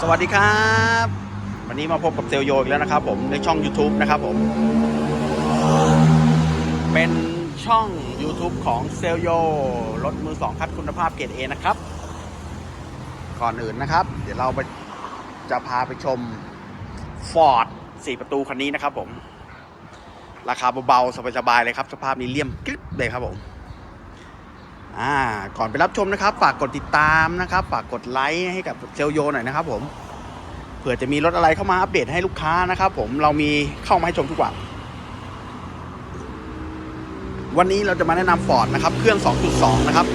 สวัสดีครับ วันนี้มาพบกับเซลโยอีกแล้วนะครับผมในช่อง YouTube นะครับผม เป็นช่อง YouTube ของเซลโยรถมือสองคัดคุณภาพเกรดเอนะครับ ก่อนอื่นนะครับ เดี๋ยวเราไปจะพาไปชม Ford 4 ประตูคันนี้นะครับผม ราคาเบาๆสบายๆเลยครับ สภาพนี้เลี่ยมกริบเลยครับผม อ่าก่อนไปรับชมนะครับ ฝากกดติดตามนะครับ ฝากกดไลค์ให้กับเซลโยหน่อยนะครับ ผมเผื่อจะมีรถอะไรเข้ามาอัปเดตให้ลูกค้านะครับ ผมเรามีเข้ามาให้ชมทุกวันวันนี้เราจะมาแนะนำ Ford นะครับ เครื่อง 2.2 นะครับ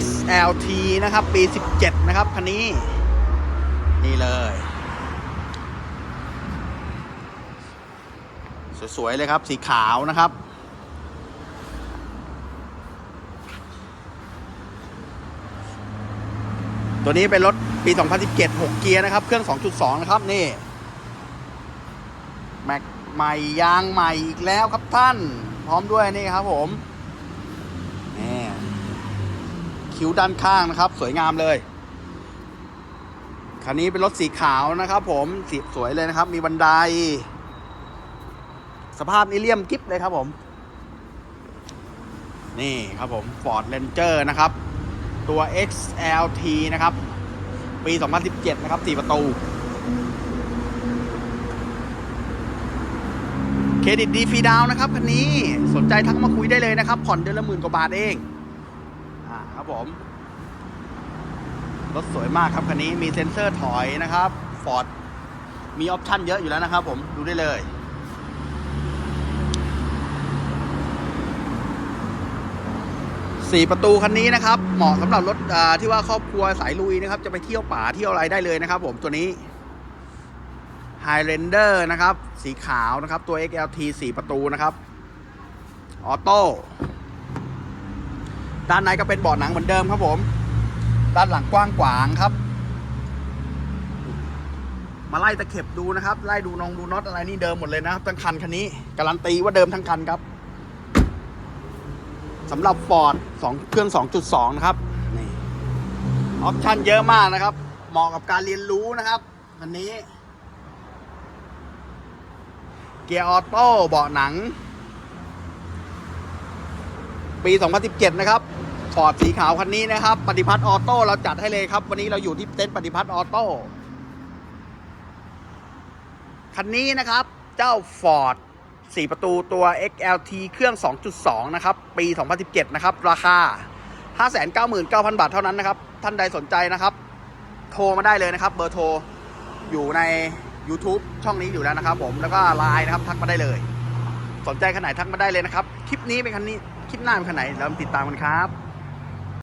XLT นะครับ ปี 17 นะครับ คันนี้ นี่เลย สวย ๆ เลยครับ สีขาวนะครับ ตัวนี้เป็นรถปี 2017 6 เกียร์นะครับ เครื่อง 2.2 นะครับ นี่แม็กใหม่ยางใหม่อีกแล้วครับท่าน พร้อมด้วยนี่ครับผมนี่คิ้วด้านข้างนะครับ สวยงามเลยคันนี้เป็นรถสีขาวนะครับผมสีสวยเลยนะครับ มีบันได สภาพนี้เลี่ยมกิ๊บเลยครับผม นี่ครับผม Ford Ranger นะครับ ตัว XLT นะครับ ปี 2017 นะครับ 4 ประตู เครดิตดีฟรีดาวนะครับคันนี้สนใจทักมาคุยได้เลยนะครับ ผ่อนเดือนละหมื่นกว่าบาทเอง อ่าครับผม รถสวยมากครับคันนี้มีเซ็นเซอร์ถอยนะครับ Ford มีออปชั่นเยอะอยู่แล้วนะครับผม ดูได้เลย สี่ประตูคันนี้นะครับ เหมาะสำหรับรถที่ว่าครอบครัวสายลุยนะครับ จะไปเที่ยวป่าเที่ยวอะไรได้เลยนะครับ ผมตัวนี้ Highlander นะครับ สีขาวนะครับ ตัว XLT 4 ประตูนะครับออโต้ด้านในก็เป็นเบาะหนังเหมือนเดิมครับผม ด้านหลังกว้างขวางครับ มาไล่ตะเข็บดูนะครับ ไล่ดูนองดูน็อตอะไรนี่เดิมหมดเลยนะครับทั้งคันคันนี้ การันตีว่าเดิมทั้งคันครับ สำหรับ Ford 2เครื่อง 2.2 นะครับนี่ออปชั่นเยอะมากนะครับ เหมาะกับการเรียนรู้นะครับคันนี้ เกียร์ออโต้เบาะหนัง ปี 2017 นะครับฟอร์ดสีขาวคันนี้นะครับ ปฏิพัฒน์ออโต้เราจัดให้เลยครับ วันนี้เราอยู่ที่เต็นท์ปฏิพัฒน์ออโต้คันนี้นะครับ เจ้า Ford 4 ประตูตัว XLT เครื่อง 2.2 นะครับ ปี 2017 นะครับ ราคา 599,000 บาทเท่านั้นนะครับ ท่านใดสนใจนะครับ โทรมาได้เลยนะครับ เบอร์โทรอยู่ใน YouTube ช่องนี้อยู่แล้วนะครับ ผมแล้วก็ไลน์นะครับ ทักมาได้เลย สนใจขนาดทักมาได้เลยนะครับ คลิปนี้เป็นคันนี้ คลิปหน้าเป็นคันไหนเราติดตามกันครับ